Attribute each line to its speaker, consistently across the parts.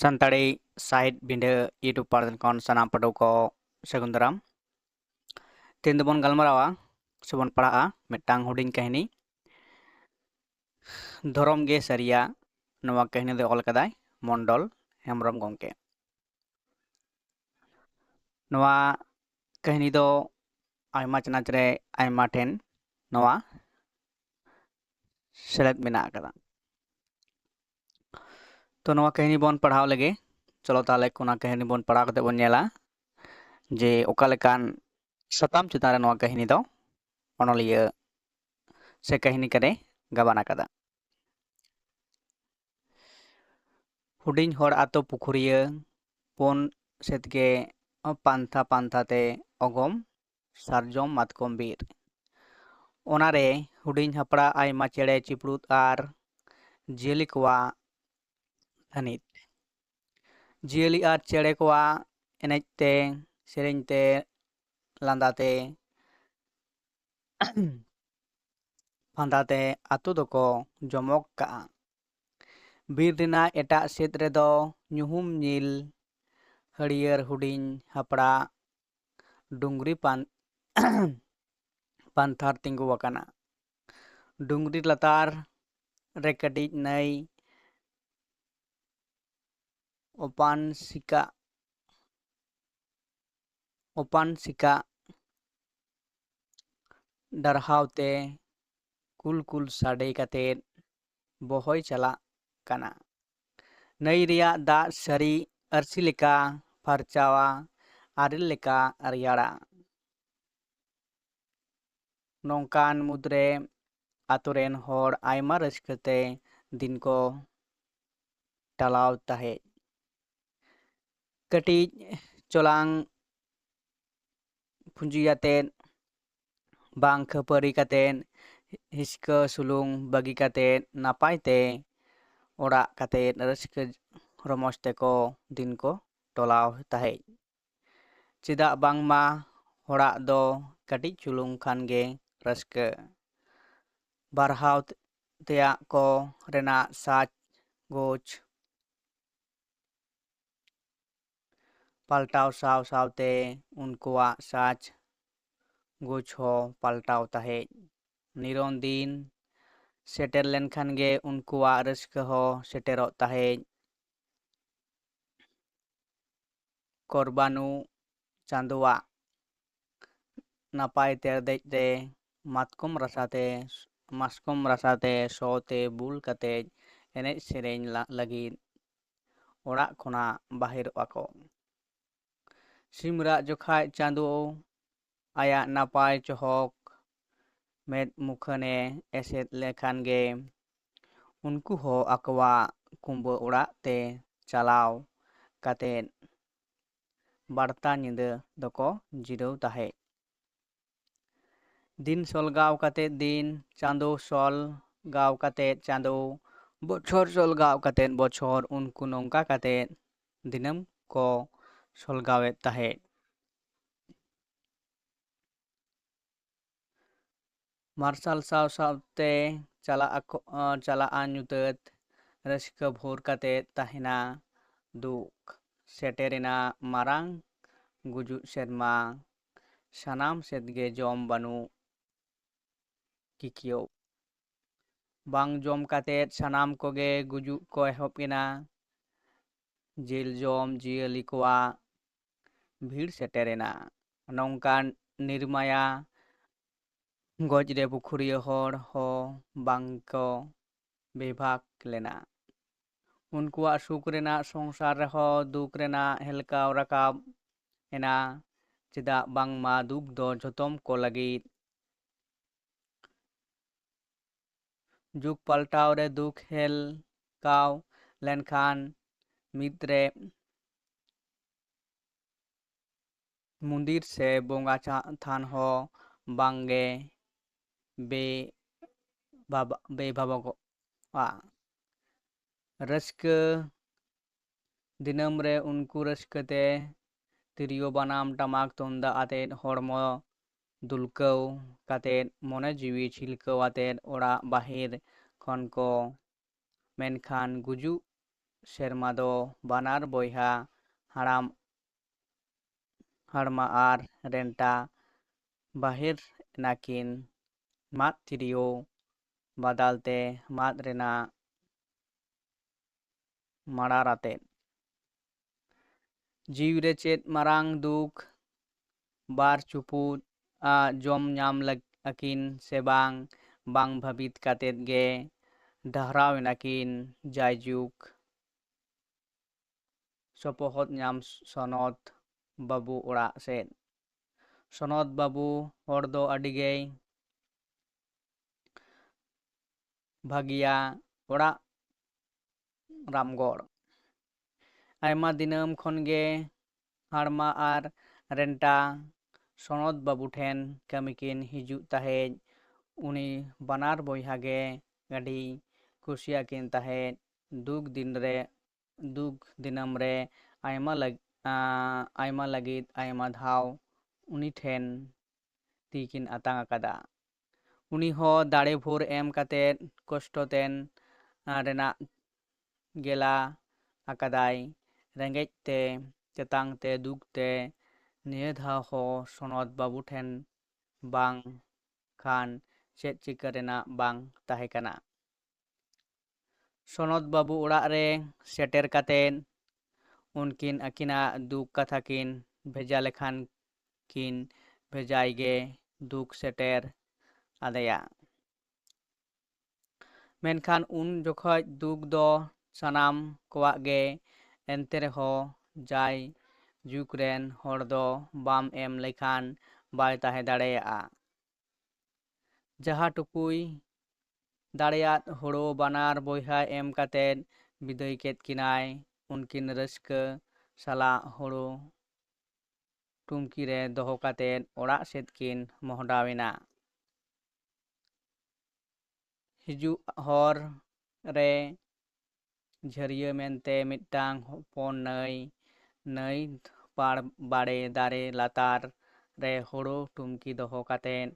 Speaker 1: ᱥᱟᱱᱛᱟᱲᱤ ᱥᱟᱦᱤᱛ ᱵᱤᱸᱰᱟᱹ YouTube percent ᱠᱷᱚᱱ ᱥᱟᱱᱟᱢ ᱯᱟᱹᱴᱷᱩᱣᱟᱹ ᱠᱚ ᱥᱟᱹᱜᱩᱱ ᱫᱟᱨᱟᱢ ᱛᱮᱦᱮᱧ ᱫᱚᱵᱚᱱ ᱜᱟᱞᱢᱟᱨᱟᱣᱟ ᱥᱮᱵᱚᱱ ᱯᱟᱲᱦᱟᱜᱼᱟ ᱢᱤᱫᱴᱟᱝ ᱦᱩᱰᱤᱧ ᱠᱟᱹᱦᱱᱤ ᱫᱷᱚᱨᱚᱢ ᱜᱮ ᱥᱟᱹᱨᱤᱭᱟ ᱱᱚᱣᱟ ᱠᱟᱹᱦᱱᱤ ᱫᱚ ᱚᱞ ᱠᱟᱫᱟᱭ ᱢᱚᱱᱰᱚᱞ ᱦᱮᱢᱵᱨᱚᱢ ᱜᱚᱢᱠᱮ ᱱᱚᱣᱟ ᱠᱟᱹᱦᱱᱤ ᱫᱚ ᱟᱭᱢᱟ ᱪᱟᱱᱟᱪ ᱨᱮ ᱟᱭᱢᱟ ᱴᱷᱮᱱ ᱱᱚᱣᱟ ᱥᱮᱞᱮᱫ ᱢᱮᱱᱟᱜ ᱟᱠᱟᱫᱟ तो नवा कहनी बन पढ़ाव लगे चलो ताले कोना कहनी बन पढ़ा करते बन जाला जे ओकालेकान सताम चितारे नवा कहनी दो अनोलिया से कहनी करे गबाना करता हुडिंग होर आतो पुखुरिये पोन सेतके पांथा पांथा ते ओगम सार्जोम मत कोम्बीर ओनारे हुडिंग हपड़ा आय माचेड़े चिपरुत आर जेलिकवा ᱛᱷᱟᱹᱱᱤᱛ ᱡᱤᱭᱟᱹᱞᱤ ᱟᱨ ᱪᱮᱬᱮ ᱠᱚᱣᱟᱜ ᱮᱱᱮᱡ ᱛᱮ ᱥᱮᱨᱮᱧ ᱛᱮ ᱞᱟᱸᱫᱟᱛᱮ ᱯᱷᱟᱸᱫᱟᱛᱮ ᱟᱛᱳ ᱫᱚᱠᱚ ᱡᱚᱢᱚᱠ ᱠᱟᱜᱼᱟ ᱵᱤᱨ ᱨᱮᱱᱟᱜ ᱮᱴᱟᱜ ᱥᱮᱫ ᱨᱮᱫᱚ ᱧᱩᱦᱩᱢ ᱧᱤᱞ ᱦᱟᱹᱨᱭᱟᱹᱲ ᱦᱩᱰᱤᱧ ᱦᱟᱯᱲᱟ ᱰᱩᱝᱨᱤ ᱯᱟᱱ ᱯᱟᱱᱛᱷᱟᱨ ᱛᱤᱸᱜᱩ ᱟᱠᱟᱱᱟ ᱰᱩᱝᱨᱤ ᱞᱟᱛᱟᱨ ᱨᱮ ᱠᱟᱹᱴᱤᱡ ᱱᱟᱹᱭ उपांशिका उपांशिका डरहावते कुल कुल साड़े कते बहय चला कना नई रिया दा सरी अरसी लेका फरचावा आरिल लेका अरियाड़ा नौकान मुद्रे आतुरेन होड़ आयमा रस्कते दिन को टलाव तहेज ᱠᱟᱹᱴᱤᱡ ᱪᱚᱞᱟᱝ ᱯᱩᱸᱡᱤᱭᱟᱛᱮᱫ ᱵᱟᱝ ᱠᱷᱟᱹᱯᱟᱹᱨᱤ ᱠᱟᱛᱮᱫ ᱦᱤᱥᱠᱟᱹ ᱥᱩᱞᱩᱝ ᱵᱟᱹᱜᱤ ᱠᱟᱛᱮᱫ ᱱᱟᱯᱟᱭ ᱛᱮ ᱚᱲᱟᱜ ᱠᱟᱛᱮᱫ ᱨᱟᱹᱥᱠᱟᱹ ᱨᱚᱢᱚᱡᱽ ᱛᱮᱠᱚ ᱫᱤᱱ ᱠᱚ ᱴᱚᱞᱟᱣ ᱛᱟᱦᱮᱸᱫ ᱪᱮᱫᱟᱜ ᱵᱟᱝᱢᱟ ᱦᱚᱲᱟᱜ ᱫᱚ ᱠᱟᱹᱴᱤᱡ ᱪᱩᱞᱩᱝ ᱠᱷᱟᱱᱜᱮ ᱨᱟᱹᱥᱠᱟᱹ ᱵᱟᱨᱦᱟᱣ ᱛᱮᱭᱟᱜ ᱠᱚ ᱨᱮᱱᱟᱜ ᱥᱟᱡᱽ ᱜᱳᱪ ᱯᱟᱞᱴᱟᱣ ᱥᱟᱶ ᱥᱟᱶᱛᱮ ᱩᱱᱠᱩᱣᱟᱜ ᱥᱟᱡᱽ ᱜᱳᱪ ᱦᱚᱸ ᱯᱟᱞᱴᱟᱣ ᱛᱟᱦᱮᱸᱫ ᱱᱤᱨᱚᱱ ᱫᱤᱱ ᱥᱮᱴᱮᱨ ᱞᱮᱱᱠᱷᱟᱱ ᱜᱮ ᱩᱱᱠᱩᱣᱟᱜ ᱨᱟᱹᱥᱠᱟᱹ ᱦᱚᱸ ᱥᱮᱴᱮᱨᱚᱜ ᱛᱟᱦᱮᱸᱫ ᱠᱚᱨᱵᱟᱱᱩ ᱪᱟᱸᱫᱳᱣᱟᱜ ᱱᱟᱯᱟᱭ ᱛᱮᱨᱫᱮᱡ ᱨᱮ ᱢᱟᱛᱠᱚᱢ ᱨᱟᱥᱟᱛᱮ ᱢᱟᱥᱠᱚᱢ ᱨᱟᱥᱟᱛᱮ ᱥᱚ ᱛᱮ ᱵᱩᱞ ᱠᱟᱛᱮᱫ ᱮᱱᱮᱡ ᱥᱮᱨᱮᱧ ᱞᱟᱹᱜᱤᱫ ᱚᱲᱟᱜ ᱠᱷᱚᱱᱟᱜ ᱵᱟᱦᱮᱨᱚᱜᱼᱟ ᱠᱚ ᱥᱤᱢ ᱨᱟᱜ ᱡᱚᱠᱷᱟᱡ ᱪᱟᱸᱫᱳ ᱟᱭᱟᱜ ᱱᱟᱯᱟᱭ ᱪᱚᱦᱚᱠ ᱢᱮᱫ ᱢᱩᱠᱷᱟᱹᱱᱮ ᱮᱥᱮᱫ ᱞᱮᱠᱷᱟᱱ ᱜᱮ ᱩᱱᱠᱩ ᱦᱚᱸ ᱟᱠᱚᱣᱟᱜ ᱠᱩᱸᱵᱟᱹ ᱚᱲᱟᱜ ᱛᱮ ᱪᱟᱞᱟᱣ ᱠᱟᱛᱮᱫ ᱵᱟᱲᱛᱟ ᱧᱤᱫᱟᱹ ᱫᱚᱠᱚ ᱡᱤᱨᱟᱹᱣ ᱛᱟᱦᱮᱸᱫ ᱫᱤᱱ ᱥᱚᱞᱜᱟᱣ ᱠᱟᱛᱮᱫ ᱫᱤᱱ ᱪᱟᱸᱫᱳ ᱥᱚᱞᱜᱟᱣ ᱠᱟᱛᱮᱫ ᱪᱟᱸᱫᱳ ᱵᱚᱪᱷᱚᱨ ᱥᱚᱞᱜᱟᱣ ᱠᱟᱛᱮᱫ ᱵᱚᱪᱷᱚᱨ ᱩᱱᱠᱩ ᱱᱚᱝᱠᱟ ᱠᱟᱛᱮᱫ ᱫᱤᱱᱟᱹᱢ ᱠᱚ ᱥᱚᱞᱜᱟᱣᱮᱫ ᱛᱟᱦᱮᱸᱫ ᱢᱟᱨᱥᱟᱞ ᱥᱟᱶ ᱥᱟᱶᱛᱮ ᱪᱟᱞᱟᱜ ᱟᱠᱚ ᱪᱟᱞᱟᱜᱼᱟ ᱧᱩᱛᱟᱹᱛ ᱨᱟᱹᱥᱠᱟᱹ ᱵᱷᱳᱨ ᱠᱟᱛᱮᱫ ᱛᱟᱦᱮᱱᱟ ᱫᱩᱠ ᱥᱮᱴᱮᱨᱮᱱᱟ ᱢᱟᱨᱟᱝ ᱜᱩᱡᱩᱜ ᱥᱮᱨᱢᱟ ᱥᱟᱱᱟᱢ ᱥᱮᱫᱜᱮ ᱡᱚᱢ ᱵᱟᱹᱱᱩᱜ ᱠᱤᱠᱤᱭᱟᱹᱣ ᱵᱟᱝ ᱡᱚᱢ ᱠᱟᱛᱮᱫ ᱥᱟᱱᱟᱢ ᱠᱚᱜᱮ ᱜᱩᱡᱩᱜ ᱠᱚ ᱮᱦᱚᱵ ᱮᱱᱟ ᱡᱤᱞ ᱡᱚᱢ ᱡᱤᱭᱟᱹᱞᱤ ᱠᱚᱣᱟᱜ ᱵᱷᱤᱲ ᱥᱮᱴᱮᱨᱮᱱᱟ ᱱᱚᱝᱠᱟᱱ ᱱᱤᱨᱢᱟᱭᱟ ᱜᱚᱡ ᱨᱮ ᱯᱩᱠᱷᱩᱨᱤᱭᱟᱹ ᱦᱚᱲ ᱦᱚᱸ ᱵᱟᱝᱠᱚ ᱵᱮᱵᱷᱟᱜᱽ ᱞᱮᱱᱟ ᱩᱱᱠᱩᱣᱟᱜ ᱥᱩᱠ ᱨᱮᱱᱟᱜ ᱥᱚᱝᱥᱟᱨ ᱨᱮᱦᱚᱸ ᱫᱩᱠ ᱨᱮᱱᱟᱜ ᱦᱮᱞᱠᱟᱣ ᱨᱟᱠᱟᱵ ᱮᱱᱟ ᱪᱮᱫᱟᱜ ᱵᱟᱝᱢᱟ ᱫᱩᱠ ᱫᱚ ᱡᱚᱛᱚᱢ ᱠᱚ ᱞᱟᱹᱜᱤᱫ ᱡᱩᱜᱽ ᱯᱟᱞᱴᱟᱣ ᱨᱮ ᱫᱩᱠ ᱦᱮᱞᱠᱟᱣ ᱞᱮᱱᱠᱷᱟᱱ ᱢᱤᱫᱨᱮ ᱢᱚᱱᱫᱤᱨ ᱥᱮ ᱵᱚᱸᱜᱟ ᱛᱷᱟᱱ ᱦᱚᱸ ᱵᱟᱝᱜᱮ ᱵᱮᱵᱷᱟᱵᱚᱜᱼᱟ ᱨᱟᱹᱥᱠᱟᱹ ᱫᱤᱱᱟᱹᱢ ᱨᱮ ᱩᱱᱠᱩ ᱨᱟᱹᱥᱠᱟᱹᱛᱮ ᱛᱤᱨᱭᱳ ᱵᱟᱱᱟᱢ ᱴᱟᱢᱟᱠ ᱛᱩᱢᱫᱟᱜ ᱟᱛᱮᱫ ᱦᱚᱲᱢᱚ ᱫᱩᱞᱠᱟᱹᱣ ᱠᱟᱛᱮᱫ ᱢᱚᱱᱮ ᱡᱤᱣᱤ ᱪᱷᱤᱞᱠᱟᱹᱣ ᱟᱛᱮᱫ ᱚᱲᱟᱜ ᱵᱟᱦᱮᱨ ᱠᱷᱚᱱ ᱠᱚ ᱢᱮᱱᱠᱷᱟᱱ ᱜᱩᱡᱩᱜ ᱥᱮᱨᱢᱟ ᱫᱚ ᱵᱟᱱᱟᱨ ᱵᱚᱭᱦᱟ ᱦᱟᱲᱟᱢ ᱦᱟᱲᱢᱟ ᱟᱨ ᱨᱮᱱᱴᱟ ᱵᱟᱦᱮᱨ ᱮᱱᱟᱠᱤᱱ ᱢᱟᱫ ᱛᱤᱨᱭᱳ ᱵᱟᱫᱟᱞᱛᱮ ᱢᱟᱫ ᱨᱮᱱᱟᱜ ᱢᱟᱲᱟᱨ ᱟᱛᱮᱫ ᱡᱤᱣᱤᱨᱮ ᱪᱮᱫ ᱢᱟᱨᱟᱝ ᱫᱩᱠ ᱵᱟᱨ ᱪᱩᱯᱩᱫ ᱡᱚᱢ ᱧᱟᱢ ᱟᱹᱠᱤᱱ ᱥᱮ ᱵᱟᱝ ᱵᱟᱝ ᱵᱷᱟᱹᱵᱤᱛ ᱠᱟᱛᱮᱫ ᱜᱮ ᱰᱟᱦᱨᱟᱣ ᱮᱱᱟᱠᱤᱱ ᱡᱟᱭᱡᱩᱜᱽ ᱥᱚᱯᱚᱦᱚᱫ ᱧᱟᱢ ᱥᱚᱱᱚᱛ ᱵᱟᱹᱵᱩ ᱚᱲᱟᱜ ᱥᱮᱫ ᱥᱚᱱᱚᱛ ᱵᱟᱹᱵᱩ ᱦᱚᱲ ᱫᱚ ᱟᱹᱰᱤᱜᱮᱭ ᱵᱷᱟᱹᱜᱤᱭᱟ ᱚᱲᱟᱜ ᱨᱟᱢᱜᱚᱲ ᱟᱭᱢᱟ ᱫᱤᱱᱟᱹᱢ ᱠᱷᱚᱱᱜᱮ ᱦᱟᱲᱢᱟ ᱟᱨ ᱨᱮᱱᱴᱟ ᱥᱚᱱᱚᱛ ᱵᱟᱹᱵᱩ ᱴᱷᱮᱱ ᱠᱟᱹᱢᱤ ᱠᱤᱱ ᱦᱤᱡᱩᱜ ᱛᱟᱦᱮᱸᱫ ᱩᱱᱤ ᱵᱟᱱᱟᱨ ᱵᱚᱭᱦᱟ ᱜᱮ ᱟᱹᱰᱤ ᱠᱩᱥᱤᱭᱟᱠᱤᱱ ᱛᱟᱦᱮᱸᱫ ᱫᱩᱠ ᱫᱤᱱᱨᱮ ᱫᱩᱠ ᱫᱤᱱᱟᱹᱢ ᱨᱮ ᱟᱭᱢᱟ ᱟᱭᱢᱟ ᱞᱟᱹᱜᱤᱫ ᱟᱭᱢᱟ ᱫᱷᱟᱣ ᱩᱱᱤ ᱴᱷᱮᱱ ᱛᱤ ᱠᱤᱱ ᱟᱛᱟᱝ ᱟᱠᱟᱫᱟ ᱩᱱᱤ ᱦᱚᱸ ᱫᱟᱲᱮ ᱵᱷᱳᱨ ᱮᱢ ᱠᱟᱛᱮᱫ ᱠᱚᱥᱴᱚ ᱛᱮᱱ ᱨᱮᱱᱟᱜ ᱜᱮᱞᱟ ᱟᱠᱟᱫᱟᱭ ᱨᱮᱸᱜᱮᱡ ᱛᱮ ᱛᱮᱛᱟᱝ ᱛᱮ ᱫᱩᱠ ᱛᱮ ᱱᱤᱭᱟᱹ ᱫᱷᱟᱣ ᱦᱚᱸ ᱥᱚᱱᱚᱛ ᱵᱟᱹᱵᱩ ᱴᱷᱮᱱ ᱵᱟᱝ ᱠᱷᱟᱱ ᱪᱮᱫ ᱪᱤᱠᱟᱹ ᱨᱮᱱᱟᱜ ᱵᱟᱝ ᱛᱟᱦᱮᱸ ᱠᱟᱱᱟ ᱥᱚᱱᱚᱛ ᱵᱟᱹᱵᱩ ᱚᱲᱟᱜ ᱨᱮ ᱥᱮᱴᱮᱨ ᱠᱟᱛᱮᱫ ᱩᱱᱠᱤᱱ ᱟᱹᱠᱤᱱᱟᱜ ᱫᱩᱠ ᱠᱟᱛᱷᱟ ᱠᱤᱱ ᱵᱷᱮᱡᱟ ᱞᱮᱠᱷᱟᱱ ᱠᱤᱱ ᱵᱷᱮᱡᱟᱭ ᱜᱮ ᱫᱩᱠ ᱥᱮᱴᱮᱨ ᱟᱫᱮᱭᱟ ᱢᱮᱱᱠᱷᱟᱱ ᱩᱱ ᱡᱚᱠᱷᱚᱡ ᱫᱩᱠ ᱫᱚ ᱥᱟᱱᱟᱢ ᱠᱚᱣᱟᱜ ᱜᱮ ᱮᱱᱛᱮ ᱨᱮᱦᱚᱸ ᱡᱟᱭ ᱡᱩᱜᱽ ᱨᱮᱱ ᱦᱚᱲ ᱫᱚ ᱵᱟᱢ ᱮᱢ ᱞᱮᱠᱷᱟᱱ ᱵᱟᱭ ᱛᱟᱦᱮᱸ ᱫᱟᱲᱮᱭᱟᱜᱼᱟ ᱡᱟᱦᱟᱸ ᱴᱩᱠᱩᱭ ᱫᱟᱲᱮᱭᱟᱫ ᱦᱳᱲᱳ ᱵᱟᱱᱟᱨ ᱵᱚᱭᱦᱟ ᱮᱢ ᱠᱟᱛᱮᱫ ᱵᱤᱫᱟᱹᱭ ᱠᱮᱫ ᱠᱤᱱᱟᱭ ᱩᱱᱠᱤᱱ ᱨᱟᱹᱥᱠᱟᱹ ᱥᱟᱞᱟᱜ ᱦᱳᱲᱳ ᱴᱩᱢᱠᱤ ᱨᱮ ᱫᱚᱦᱚ ᱠᱟᱛᱮᱫ ᱚᱲᱟᱜ ᱥᱮᱫ ᱠᱤᱱ ᱢᱚᱦᱰᱟᱣᱮᱱᱟ ᱦᱤᱡᱩᱜ ᱦᱚᱨ ᱨᱮ ᱡᱷᱟᱹᱨᱭᱟᱹ ᱢᱮᱱᱛᱮ ᱢᱤᱫᱴᱟᱝ ᱦᱚᱯᱚᱱ ᱱᱟᱹᱭ ᱱᱟᱹᱭ ᱯᱟᱲ ᱵᱟᱲᱮ ᱫᱟᱨᱮ ᱞᱟᱛᱟᱨ ᱨᱮ ᱦᱳᱲᱳ ᱴᱩᱢᱠᱤ ᱫᱚᱦᱚ ᱠᱟᱛᱮᱫ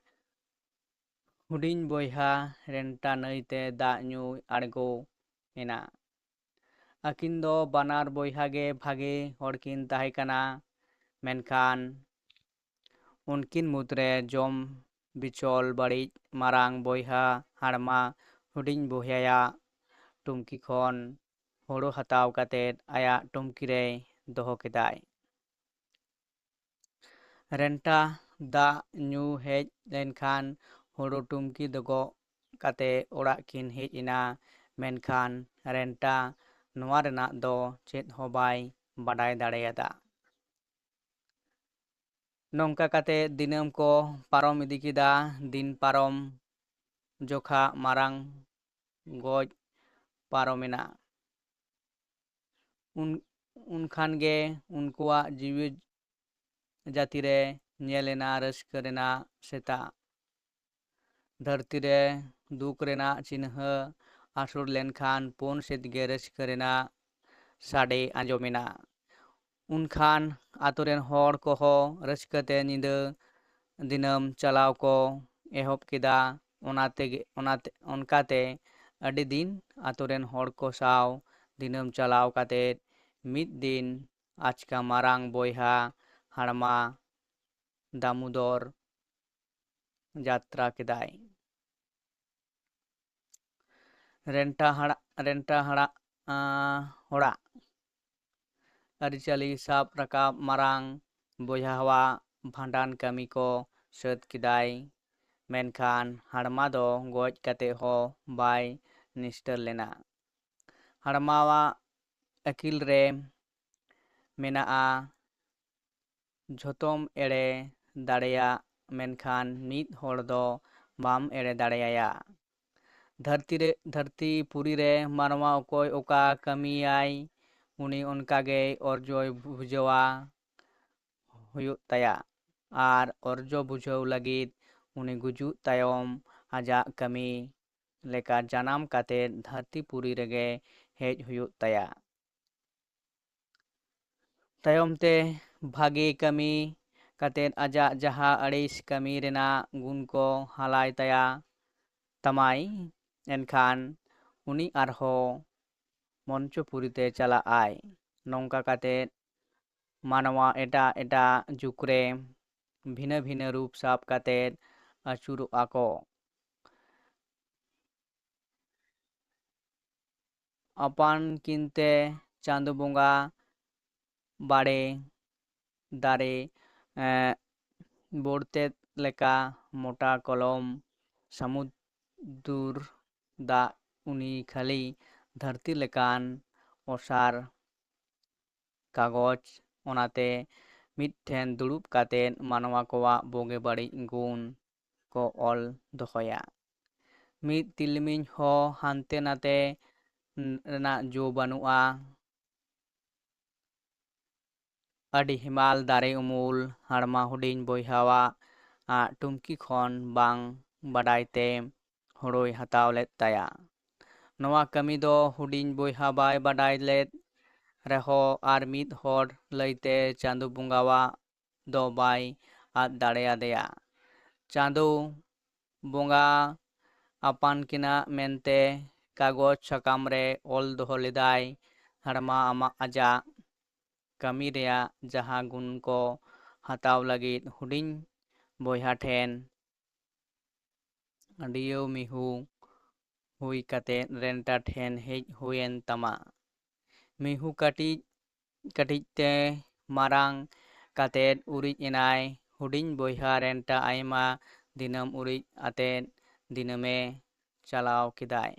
Speaker 1: ᱦᱩᱰᱤᱧ ᱵᱚᱭᱦᱟ ᱨᱮᱱᱴᱟ ᱱᱟᱹᱭᱛᱮ ᱫᱟᱜ ᱧᱩᱭ ᱟᱬᱜᱳ ᱮᱱᱟ ᱟᱹᱠᱤᱱ ᱫᱚ ᱵᱟᱱᱟᱨ ᱵᱚᱭᱦᱟ ᱜᱮ ᱵᱷᱟᱜᱮ ᱦᱚᱲᱠᱤᱱ ᱛᱟᱦᱮᱸ ᱠᱟᱱᱟ ᱢᱮᱱᱠᱷᱟᱱ ᱩᱱᱠᱤᱱ ᱢᱩᱫᱽᱨᱮ ᱡᱚᱢ ᱵᱤᱪᱚᱞ ᱵᱟᱹᱲᱤᱡ ᱢᱟᱨᱟᱝ ᱵᱚᱭᱦᱟ ᱦᱟᱲᱢᱟ ᱦᱩᱰᱤᱧ ᱵᱚᱭᱦᱟᱭᱟᱜ ᱴᱩᱢᱠᱤ ᱠᱷᱚᱱ ᱦᱳᱲᱳ ᱦᱟᱛᱟᱣ ᱠᱟᱛᱮᱫ ᱟᱭᱟᱜ ᱴᱩᱢᱠᱤ ᱨᱮᱭ ᱫᱚᱦᱚ ᱠᱮᱫᱟᱭ ᱨᱮᱱᱴᱟ ᱫᱟᱜ ᱧᱩ ᱦᱮᱡ ᱞᱮᱱᱠᱷᱟᱱ ᱦᱳᱲᱳ ᱴᱩᱢᱠᱤ ᱫᱚᱜᱚ ᱠᱟᱛᱮ ᱚᱲᱟᱜ ᱠᱤᱱ ᱦᱮᱡ ᱮᱱᱟ ᱢᱮᱱᱠᱷᱟᱱ ᱨᱮᱱᱴᱟ ᱱᱚᱣᱟ ᱨᱮᱱᱟᱜ ᱫᱚ ᱪᱮᱫ ᱦᱚᱸ ᱵᱟᱭ ᱵᱟᱰᱟᱭ ᱫᱟᱲᱮᱭᱟᱫᱟ ᱱᱚᱝᱠᱟ ᱠᱟᱛᱮᱫ ᱫᱤᱱᱟᱹᱢ ᱠᱚ ᱯᱟᱨᱚᱢ ᱤᱫᱤ ᱠᱮᱫᱟ ᱫᱤᱱ ᱯᱟᱨᱚᱢ ᱡᱚᱠᱷᱟ ᱢᱟᱨᱟᱝ ᱜᱚᱡ ᱯᱟᱨᱚᱢᱮᱱᱟ ᱩᱱᱠᱷᱟᱱ ᱜᱮ ᱩᱱᱠᱩᱣᱟᱜ ᱡᱤᱣᱤ ᱡᱟᱹᱛᱤᱨᱮ ᱧᱮᱞᱮᱱᱟ ᱨᱟᱹᱥᱠᱟᱹ ᱨᱮᱱᱟᱜ ᱥᱮᱛᱟᱜ ᱫᱷᱟᱹᱨᱛᱤ ᱨᱮ ᱫᱩᱠ ᱨᱮᱱᱟᱜ ᱪᱤᱱᱦᱟᱹ ᱟᱹᱥᱩᱲ ᱞᱮᱱᱠᱷᱟᱱ ᱯᱩᱱ ᱥᱮᱫ ᱜᱮ ᱨᱟᱹᱥᱠᱟᱹ ᱨᱮᱱᱟᱜ ᱥᱟᱰᱮ ᱟᱸᱡᱚᱢᱮᱱᱟ ᱩᱱᱠᱷᱟᱱ ᱟᱛᱳ ᱨᱮᱱ ᱦᱚᱲ ᱠᱚᱦᱚᱸ ᱨᱟᱹᱥᱠᱟᱹᱛᱮ ᱧᱤᱫᱟᱹ ᱫᱤᱱᱟᱹᱢ ᱪᱟᱞᱟᱣ ᱠᱚ ᱮᱦᱚᱵ ᱠᱮᱫᱟ ᱚᱱᱟᱛᱮᱜᱮ ᱚᱱᱟᱛᱮ ᱚᱱᱠᱟᱛᱮ ᱟᱹᱰᱤ ᱫᱤᱱ ᱟᱛᱳ ᱨᱮᱱ ᱦᱚᱲ ᱠᱚ ᱥᱟᱶ ᱫᱤᱱᱟᱹᱢ ᱪᱟᱞᱟᱣ ᱠᱟᱛᱮᱫ ᱢᱤᱫ ᱫᱤᱱ ᱟᱪᱠᱟ ᱢᱟᱨᱟᱝ ᱵᱚᱭᱦᱟ ᱦᱟᱲᱢᱟ ᱫᱟᱢᱩᱫᱚᱨ ᱡᱟᱛᱨᱟ ᱠᱮᱫᱟᱭ ᱨᱮᱱᱴᱟ ᱦᱟᱲᱟᱜ ᱨᱮᱱᱴᱟ ᱦᱟᱲᱟᱜ ᱦᱚᱲᱟᱜ ᱟᱹᱨᱤᱪᱟᱹᱞᱤ ᱥᱟᱵ ᱨᱟᱠᱟᱵ ᱢᱟᱨᱟᱝ ᱵᱚᱭᱦᱟᱣᱟᱜ ᱵᱷᱟᱸᱰᱟᱱ ᱠᱟᱹᱢᱤ ᱠᱚ ᱥᱟᱹᱛ ᱠᱮᱫᱟᱭ ᱢᱮᱱᱠᱷᱟᱱ ᱦᱟᱲᱢᱟ ᱫᱚ ᱜᱚᱡ ᱠᱟᱛᱮ ᱦᱚᱸ ᱵᱟᱭ ᱱᱤᱥᱴᱟᱹᱨ ᱞᱮᱱᱟ ᱦᱟᱲᱢᱟᱣᱟᱜ ᱟᱹᱠᱤᱞ ᱨᱮ ᱢᱮᱱᱟᱜᱼᱟ ᱡᱷᱚᱛᱚᱢ ᱮᱲᱮ ᱫᱟᱲᱮᱭᱟᱜ ᱢᱮᱱᱠᱷᱟᱱ ᱢᱤᱫ ᱦᱚᱲ ᱫᱚ ᱵᱟᱢ ᱮᱲᱮ ᱫᱟᱲᱮᱭᱟᱭᱟ ᱫᱷᱟᱹᱨᱛᱤ ᱨᱮ ᱫᱷᱟᱹᱨᱛᱤ ᱯᱩᱨᱤ ᱨᱮ ᱢᱟᱱᱣᱟ ᱚᱠᱚᱭ ᱚᱠᱟ ᱠᱟᱹᱢᱤᱭᱟᱭ ᱩᱱᱤ ᱚᱱᱠᱟᱜᱮ ᱚᱨᱡᱚᱭ ᱵᱩᱡᱷᱟᱹᱣᱟ ᱦᱩᱭᱩᱜ ᱛᱟᱭᱟ ᱟᱨ ᱚᱨᱡᱚ ᱵᱩᱡᱷᱟᱹᱣ ᱞᱟᱹᱜᱤᱫ ᱩᱱᱤ ᱜᱩᱡᱩᱜ ᱛᱟᱭᱚᱢ ᱟᱡᱟᱜ ᱠᱟᱹᱢᱤ ᱞᱮᱠᱟ ᱡᱟᱱᱟᱢ ᱠᱟᱛᱮᱫ ᱫᱷᱟᱹᱨᱛᱤ ᱯᱩᱨᱤ ᱨᱮᱜᱮ ᱦᱮᱡ ᱦᱩᱭᱩᱜ ᱛᱟᱭᱟ ᱛᱟᱭᱚᱢ ᱛᱮ ᱵᱷᱟᱜᱮ ᱠᱟᱹᱢᱤ ᱠᱟᱛᱮᱫ ᱟᱡᱟᱜ ᱡᱟᱦᱟᱸ ᱟᱹᱲᱤᱥ ᱠᱟᱹᱢᱤ ᱨᱮᱱᱟᱜ ᱜᱩᱱ ᱠᱚ ᱦᱟᱞᱟᱭ ᱛᱟᱭᱟ ᱛᱟᱢᱟᱭ ᱮᱱᱠᱷᱟᱱ ᱩᱱᱤ ᱟᱨᱦᱚᱸ ᱢᱚᱧᱪᱚᱯᱩᱨᱤᱛᱮ ᱪᱟᱞᱟᱜ ᱟᱭ ᱱᱚᱝᱠᱟ ᱠᱟᱛᱮᱫ ᱢᱟᱱᱣᱟ ᱮᱴᱟᱜ ᱮᱴᱟᱜ ᱡᱩᱜᱽ ᱨᱮ ᱵᱷᱤᱱᱟᱹ ᱵᱷᱤᱱᱟᱹ ᱨᱩᱯ ᱥᱟᱵ ᱠᱟᱛᱮᱫ ᱟᱹᱪᱩᱨᱚᱜᱼᱟ ᱠᱚ ᱟᱯᱟᱱᱠᱤᱱᱛᱮ ᱪᱟᱸᱫᱳ ᱵᱚᱸᱜᱟ ᱵᱟᱲᱮ ᱫᱟᱨᱮ ᱵᱚᱲᱛᱮᱫ ᱞᱮᱠᱟ ᱢᱚᱴᱟ ᱠᱚᱞᱚᱢ ᱥᱟᱹᱢᱩᱫᱩᱨ ᱫᱟᱜ ᱩᱱᱤ ᱠᱷᱟᱹᱞᱤ ᱫᱷᱟᱹᱨᱛᱤ ᱞᱮᱠᱟᱱ ᱚᱥᱟᱨ ᱠᱟᱜᱚᱡᱽ ᱚᱱᱟᱛᱮ ᱢᱤᱫᱴᱷᱮᱱ ᱫᱩᱲᱩᱵ ᱠᱟᱛᱮᱫ ᱢᱟᱱᱣᱟ ᱠᱚᱣᱟᱜ ᱵᱳᱜᱮ ᱵᱟᱹᱲᱤᱡ ᱜᱩᱱ ᱠᱚ ᱚᱞ ᱫᱚᱦᱚᱭᱟ ᱢᱤᱫ ᱛᱤᱞᱢᱤᱧ ᱦᱚᱸ ᱦᱟᱱᱛᱮ ᱱᱟᱛᱮ ᱨᱮᱱᱟᱜ ᱡᱚ ᱵᱟᱹᱱᱩᱜᱼᱟ ᱟᱹᱰᱤ ᱦᱮᱢᱟᱞ ᱫᱟᱨᱮ ᱩᱢᱩᱞ ᱦᱟᱲᱢᱟ ᱦᱩᱰᱤᱧ ᱵᱚᱭᱦᱟᱣᱟᱜ ᱴᱩᱢᱠᱤ ᱠᱷᱚᱱ ᱵᱟᱝ ᱵᱟᱰᱟᱭᱛᱮ ᱦᱳᱲᱳᱭ ᱦᱟᱛᱟᱣ ᱞᱮᱫ ᱛᱟᱭᱟ ᱱᱚᱣᱟ ᱠᱟᱹᱢᱤ ᱫᱚ ᱦᱩᱰᱤᱧ ᱵᱚᱭᱦᱟ ᱵᱟᱭ ᱵᱟᱰᱟᱭ ᱞᱮᱫ ᱨᱮᱦᱚᱸ ᱟᱨ ᱢᱤᱫ ᱦᱚᱲ ᱞᱟᱹᱭᱛᱮ ᱪᱟᱸᱫᱳ ᱵᱚᱸᱜᱟᱣᱟᱜ ᱫᱚ ᱵᱟᱭ ᱟᱫ ᱫᱟᱲᱮᱭᱟᱫᱮᱭᱟ ᱪᱟᱸᱫᱳ ᱵᱚᱸᱜᱟ ᱟᱯᱟᱱᱠᱤᱱᱟᱜ ᱢᱮᱱᱛᱮ ᱠᱟᱜᱚᱡᱽ ᱥᱟᱠᱟᱢ ᱨᱮ ᱚᱞ ᱫᱚᱦᱚ ᱞᱮᱫᱟᱭ ᱦᱟᱲᱢᱟ ᱟᱢᱟᱜ ᱟᱡᱟᱜ ᱠᱟᱹᱢᱤ ᱨᱮᱭᱟᱜ ᱡᱟᱦᱟᱸ ᱜᱩᱱ ᱠᱚ ᱦᱟᱛᱟᱣ ᱞᱟᱹᱜᱤᱫ ᱦᱩᱰᱤᱧ ᱵᱚᱭᱦᱟ ᱴᱷᱮᱱ ᱟᱹᱰᱤᱭᱟᱹᱣ ᱢᱤᱦᱩ ᱦᱩᱭ ᱠᱟᱛᱮᱫ ᱨᱮᱱᱴᱟ ᱴᱷᱮᱱ ᱦᱮᱡ ᱦᱩᱭᱮᱱ ᱛᱟᱢᱟ ᱢᱤᱦᱩ ᱠᱟᱹᱴᱤᱡ ᱠᱟᱹᱴᱤᱡ ᱛᱮ ᱢᱟᱨᱟᱝ ᱠᱟᱛᱮᱫ ᱩᱨᱤᱡ ᱮᱱᱟᱭ ᱦᱩᱰᱤᱧ ᱵᱚᱭᱦᱟ ᱨᱮᱱᱴᱟ ᱟᱭᱢᱟ ᱫᱤᱱᱟᱹᱢ ᱩᱨᱤᱡ ᱟᱛᱮᱫ ᱫᱤᱱᱟᱹᱢᱮ ᱪᱟᱞᱟᱣ ᱠᱮᱫᱟᱭ